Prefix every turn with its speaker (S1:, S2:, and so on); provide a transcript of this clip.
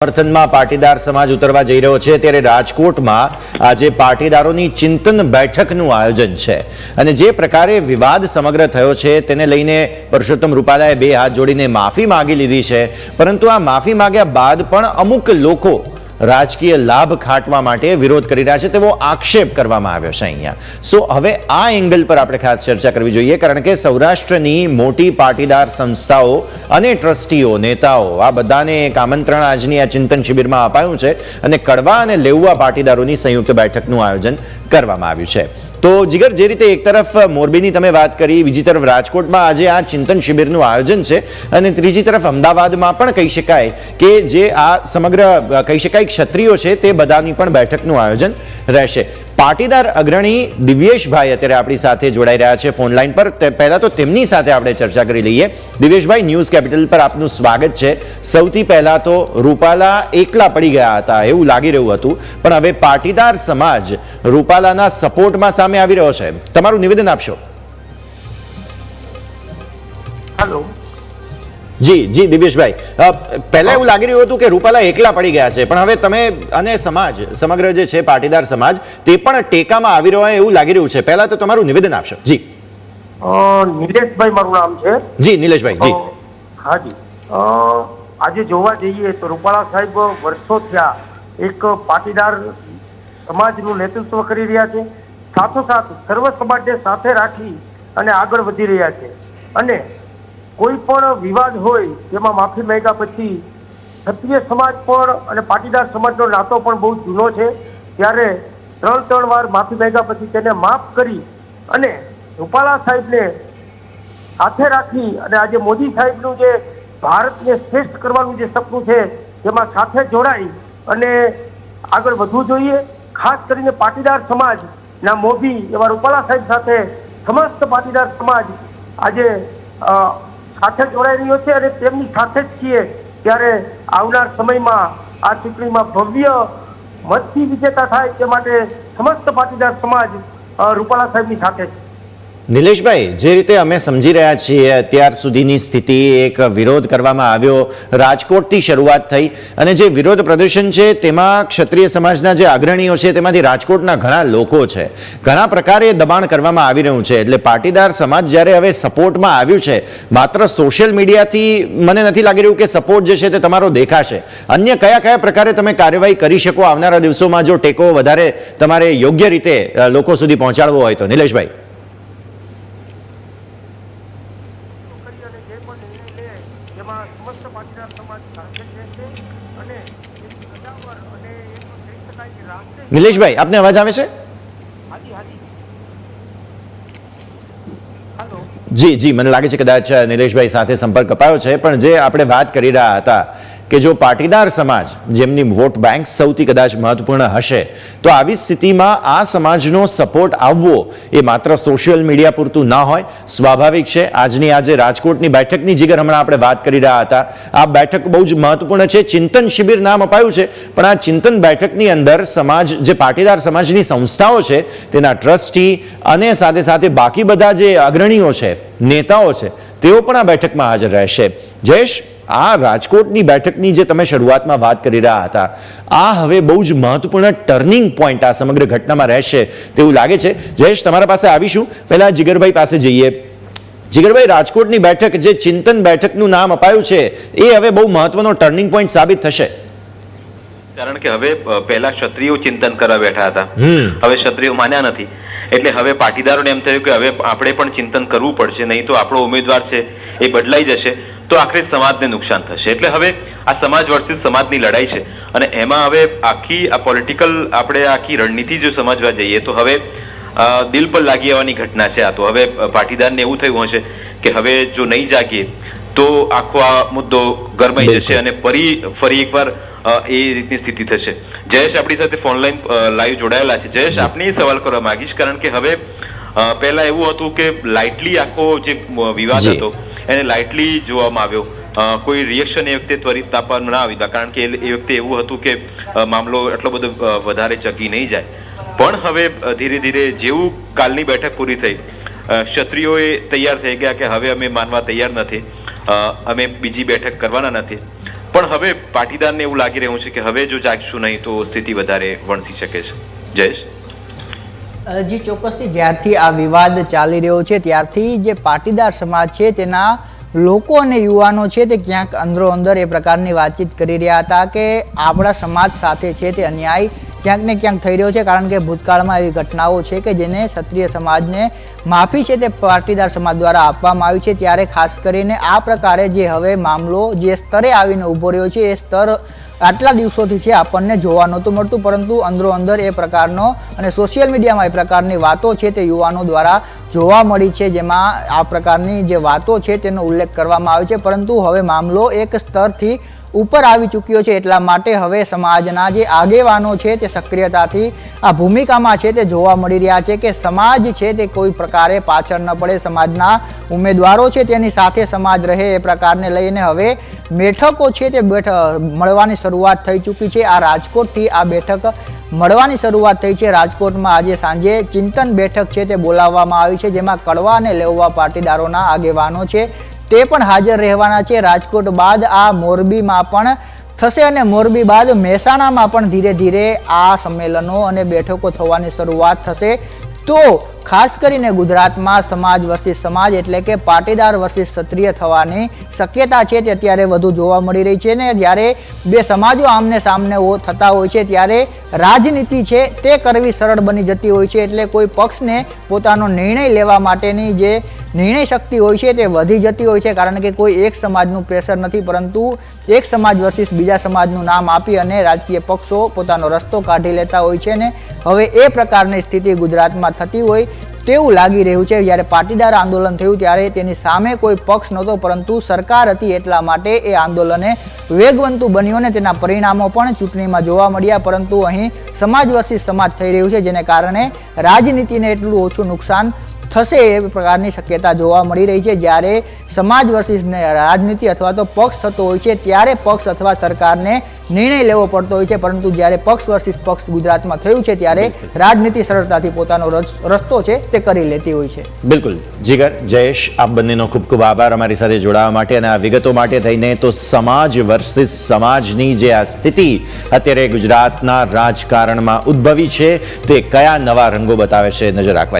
S1: સમર્થનમાં પાટીદાર સમાજ ઉતરવા જઈ રહ્યો છે ત્યારે રાજકોટમાં આજે પાટીદારોની ચિંતન બેઠકનું આયોજન છે. અને જે પ્રકારે વિવાદ સમગ્ર થયો છે તેને લઈને પરસોત્તમ રૂપાલાએ બે હાથ જોડીને માફી માંગી લીધી છે. પરંતુ આ માફી માંગ્યા બાદ પણ અમુક લોકો રાજકીય લાભ ખાટવા માટે વિરોધ કરી રહ્યા છે તેવો આક્ષેપ કરવામાં આવ્યો છે અહીંયા. સો હવે આ એંગલ પર આપણે ખાસ ચર્ચા કરવી જોઈએ, કારણ કે સૌરાષ્ટ્રની મોટી પાટીદાર સંસ્થાઓ અને ટ્રસ્ટીઓ, નેતાઓ, આ બધાને એક આમંત્રણ આજની આ ચિંતન શિબિરમાં અપાયું છે અને કડવા અને લેઉવા પાટીદારોની સંયુક્ત બેઠકનું આયોજન કરવામાં આવ્યું છે. તો જીગર, જે રીતે એક તરફ મોરબીની તમે વાત કરી, બીજી તરફ રાજકોટમાં આજે આ ચિંતન શિબિરનું આયોજન છે, અને ત્રીજી તરફ અમદાવાદમાં પણ કહી શકાય કે જે આ સમગ્ર, કહી શકાય ક્ષત્રિયો છે, તે બધાની પણ બેઠકનું આયોજન રહેશે. પાટીદાર અગ્રણી દિવ્યેશભાઈ અત્યારે આપણી સાથે જોડાઈ રહ્યા છે ફોન લાઈન પર. પહેલાં તો તેમની સાથે આપણે ચર્ચા કરી લઈએ. દિવ્યેશભાઈ, ન્યૂઝ કેપિટલ પર આપનું સ્વાગત છે. સૌથી પહેલા તો રૂપાલા એકલા પડી ગયા હતા, એવું લાગી રહ્યું હતું. પણ હવે પાટીદાર સમાજ રૂપાલાના સપોર્ટમાં સામે આવી રહ્યો છે. તમારું નિવેદન આપશો?
S2: હેલો
S1: જી જી દિવ્યેશભાઈ. પહેલા એવું લાગી રહ્યું હતું કે રૂપાલા એકલા પડી ગયા છે પણ હવે તમે અને સમાજ સમગ્ર જે છે પાટીદાર સમાજ તે પણ ટેકામાં આવી રહ્યા એવું લાગી રહ્યું છે. પહેલા તો તમારું નિવેદન આપશો. જી.
S2: નિલેશભાઈ મારું નામ છે.
S1: જી નિલેશભાઈ જી.
S2: હા જી. આજે જોવા જઈએ તો રૂપાલા સાહેબ વર્ષો થયા એક પાટીદાર સમાજનું નેતૃત્વ કરી રહ્યા છે. સાથોસાથ સર્વ સમાજને સાથે રાખી અને આગળ વધી રહ્યા છે. અને કોઈ પણ વિવાદ હોય, તેમાં માફી માંગ્યા પછી ક્ષત્રિય સમાજ પણ અને પાટીદાર સમાજનો નાતો પણ બહુ જૂનો છે. ત્યારે ત્રણ ત્રણ વાર માફી માંગ્યા પછી તેને માફ કરી અને રૂપાલા સાહેબને સાથે રાખી અને આજે મોદી સાહેબનું જે ભારતને શ્રેષ્ઠ કરવાનું જે સપનું છે, તેમાં સાથે જોડાઈ અને આગળ વધવું જોઈએ. ખાસ કરીને પાટીદાર સમાજના મોભી એવા રૂપાલા સાહેબ સાથે સમસ્ત પાટીદાર સમાજ આજે સાથે જોડાઈ રહ્યો છે અને તેમની સાથે જ છીએ ત્યારે આવનાર સમયમાં આ ચૂંટણીમાં ભવ્ય મતથી વિજેતા થાય તે માટે સમસ્ત પાટીદાર સમાજ રૂપાલા સાહેબની સાથે છે.
S1: નિલેશભાઈ, જે રીતે અમે સમજી રહ્યા છીએ, અત્યાર સુધીની સ્થિતિ એક વિરોધ કરવામાં આવ્યો, રાજકોટથી શરૂઆત થઈ અને જે વિરોધ પ્રદર્શન છે, તેમાં ક્ષત્રિય સમાજના જે અગ્રણીઓ છે, તેમાંથી રાજકોટના ઘણા લોકો છે. ઘણા પ્રકારે દબાણ કરવામાં આવી રહ્યું છે, એટલે પાટીદાર સમાજ જ્યારે હવે સપોર્ટમાં આવ્યું છે, માત્ર સોશિયલ મીડિયાથી મને નથી લાગી રહ્યું કે સપોર્ટ જે છે તે તમારો દેખાશે. અન્ય કયા કયા પ્રકારે તમે કાર્યવાહી કરી શકો આવનારા દિવસોમાં, જો ટેકો વધારે તમારે યોગ્ય રીતે લોકો સુધી પહોંચાડવો હોય તો? નિલેશભાઈ
S2: કરી અને જે પણ નિર્ણય લે એમાં સમસ્ત પાટીદાર સમાજ સાથે જ રહેશે અને એક સદાવર અને એક કહી શકાય કે રાષ્ટ્રીય
S1: નિલેશભાઈ આપને અવાજ આવે છે? જી જી મને લાગે છે કદાચ નિલેશભાઈ સાથે સંપર્ક અપાયો છે પણ જે આપણે વાત કરી રહ્યા હતા કે જો પાટીદાર સમાજ, જેમની વોટ બેંક સૌથી કદાચ મહત્વપૂર્ણ હશે, તો આવી સ્થિતિમાં આ સમાજનો સપોર્ટ આવવો એ માત્ર સોશિયલ મીડિયા પૂરતું ના હોય. સ્વાભાવિક છે, આજની આજે રાજકોટની બેઠકની જીગર હમણાં આપણે વાત કરી રહ્યા હતા. આ બેઠક બહુ જ મહત્વપૂર્ણ છે, ચિંતન શિબિર નામ અપાયું છે, પણ આ ચિંતન બેઠકની અંદર સમાજ, જે પાટીદાર સમાજની સંસ્થાઓ છે, તેના ટ્રસ્ટી અને સાથે સાથે બાકી બધા જે અગ્રણીઓ છે, નેતાઓ છે, તેઓ પણ આ બેઠકમાં હાજર રહેશે. જયેશ? આ રાજકોટની બેઠકની જે તમે શરૂઆતમાં વાત કરી રહ્યા હતા આ હવે બહુ જ મહત્વપૂર્ણ ટર્નિંગ પોઈન્ટ આ સમગ્ર ઘટનામાં રહેશે તેવું લાગે છે. જયેશ તમારા પાસે આવીશું. પહેલા જીગરભાઈ પાસે જઈએ. જીગરભાઈ રાજકોટની બેઠક જે ચિંતન બેઠકનું નામ અપાયું છે એ હવે બહુ મહત્વનો ટર્નિંગ પોઈન્ટ સાબિત થશે.
S3: કારણ કે હવે પહેલા ક્ષત્રિયો ચિંતન કરવા બેઠા હતા. હવે ક્ષત્રિયો માન્યા નથી. એટલે હવે પાટીદારોને એમ થયું કે હવે આપણે પણ ચિંતન કરવું પડશે નહીં તો આપણો ઉમેદવાર છે એ બદલાઈ જશે. તો આખરે સમાજને નુકસાન થશે. એટલે હવે આ સમાજ વર્સિસ સમાજની લડાઈ છે. અને એમાં હવે આખી આ પોલિટિકલ આપણે આખી રણનીતિ જો સમજવા જઈએ તો હવે દિલ પર લાગી આવવાની ઘટના છે આ તો. હવે પાટીદારને એવું થયું હશે કે હવે જો નહીં જાગીએ તો આખો આ મુદ્દો ગરમાઈ જશે અને ફરી ફરી એકવાર એ રીતની સ્થિતિ થશે. જયેશ આપણી સાથે ફોન લાઈન લાઈવ જોડાયેલા છે. જયેશ આપને એ સવાલ કરવા માંગીશ કારણ કે હવે પહેલા એવું હતું કે લાઇટલી આખો જે વિવાદ હતો એને લાઇટલી જોવામાં આવ્યો. કોઈ રિએક્શન એ વખતે ત્વરિત આપવામાં ના આવી કારણ કે એ વખતે એવું હતું કે મામલો એટલો બધો વધારે ચકી નહીં જાય. પણ હવે ધીરે ધીરે જેવું કાલની બેઠક પૂરી થઈ ક્ષત્રિયોએ તૈયાર થઈ ગયા કે હવે અમે માનવા તૈયાર નથી અમે બીજી બેઠક કરવાના નથી. પણ હવે પાટીદારને એવું લાગી રહ્યું છે કે હવે જો જાગશું નહીં તો સ્થિતિ વધારે વણસી શકે છે. જયેશ?
S4: જી ચોક્કસથી જ્યારથી આ વિવાદ ચાલી રહ્યો છે, ત્યારથી જે પાટીદાર સમાજ છે, તેના લોકો અને યુવાનો છે, તે ક્યાંક અંદરો અંદર એ પ્રકારની વાતચીત કરી રહ્યા હતા કે આપણા સમાજ સાથે છે, તે અન્યાય ક્યાંક ને ક્યાંક થઈ રહ્યો છે, કારણ કે ભૂતકાળમાં એવી ઘટનાઓ છે કે જેને ક્ષત્રિય સમાજને માફી છે, તે પાટીદાર સમાજ દ્વારા આપવામાં આવી છે. ત્યારે ખાસ કરીને આ પ્રકારે જે હવે મામલો જે સ્તરે આવીને ઊભો રહ્યો છે, એ સ્તર આટલા દિવસોથી છે આપણને જોવા નહોતું મળતું, પરંતુ અંદરો અંદર એ પ્રકારનો અને સોશિયલ મીડિયામાં એ પ્રકારની વાતો છે તે યુવાનો દ્વારા જોવા મળી છે જેમાં આ પ્રકારની જે વાતો છે તેનો ઉલ્લેખ કરવામાં આવે છે. પરંતુ હવે મામલો એક સ્તરથી ઉપર આવી ચૂક્યો છે એટલા માટે હવે સમાજના જે આગેવાનો છે તે સક્રિયતાથી આ ભૂમિકામાં છે તે જોવા મળી રહ્યા છે કે સમાજ છે તે કોઈ પ્રકારે પાછળ ન પડે. સમાજના ઉમેદવારો છે તેની સાથે સમાજ રહે એ પ્રકારને લઈને હવે બેઠકો છે તે બેઠ, મળવાની શરૂઆત થઈ ચૂકી છે. આ રાજકોટથી આ બેઠક મળવાની શરૂઆત થઈ છે. રાજકોટમાં આજે સાંજે ચિંતન બેઠક છે તે બોલાવવામાં આવી છે, જેમાં કડવા અને લેવવા પાટીદારોના આગેવાનો છે. તે પણ હાજર રહેવાના છે. રાજકોટ બાદ આ મોરબીમાં પણ થશે અને મોરબી બાદ મહેસાણામાં પણ ધીરે ધીરે આ સંમેલનો અને બેઠકો થવાની શરૂઆત થશે. તો ખાસ કરીને ગુજરાતમાં સમાજ વર્સિસ સમાજ એટલે કે પાટીદાર વર્સિસ ક્ષત્રિય થવાની શક્યતા છે તે અત્યારે વધુ જોવા મળી રહી છે ને જ્યારે બે સમાજો આમને સામને થતા હોય છે ત્યારે રાજનીતિ છે તે કરવી સરળ બની જતી હોય છે એટલે કોઈ પક્ષને પોતાનો નિર્ણય લેવા માટેની જે નિર્ણય શક્તિ હોય છે તે વધી જતી હોય છે કારણ કે કોઈ એક સમાજનું પ્રેશર નથી, પરંતુ એક સમાજ વર્સિસ બીજા સમાજનું નામ આપી અને રાજકીય પક્ષો પોતાનો રસ્તો કાઢી લેતા હોય છે ને હવે એ પ્રકારની સ્થિતિ ગુજરાતમાં થતી હોય તેવું લાગી રહ્યું છે. જ્યારે પાટીદાર આંદોલન થયું ત્યારે તેની સામે કોઈ પક્ષ નહોતો, પરંતુ સરકાર હતી એટલા માટે એ આંદોલને વેગવંતું બન્યું અને તેના પરિણામો પણ ચૂંટણીમાં જોવા મળ્યા. પરંતુ અહીં સમાજ વર્સિસ સમાજ થઈ રહ્યું છે, જેને કારણે રાજનીતિને એટલું ઓછું નુકસાન થશે એ પ્રકારની શક્યતા જોવા મળી રહી છે. જ્યારે સમાજ વર્ષિસ રાજનીતિ અથવા તો પક્ષ થતો હોય છે ત્યારે પક્ષ અથવા સરકારને નિર્ણય લેવો પડતો હોય છે. પરંતુ જ્યારે પક્ષ વર્ષિસ પક્ષ ગુજરાતમાં થયું છે ત્યારે રાજનીતિ સરળતાથી પોતાનો રસ્તો છે તે કરી લેતી હોય છે.
S1: બિલકુલ. જીગર જયેશ આપ બંનેનો ખૂબ ખૂબ આભાર અમારી સાથે જોડાવા માટે અને આ વિગતો માટે થઈને તો સમાજ વર્ષિસ સમાજની જે આ સ્થિતિ અત્યારે ગુજરાતના રાજકારણમાં ઉદ્ભવી છે તે કયા નવા રંગો બતાવે છે નજર રાખવા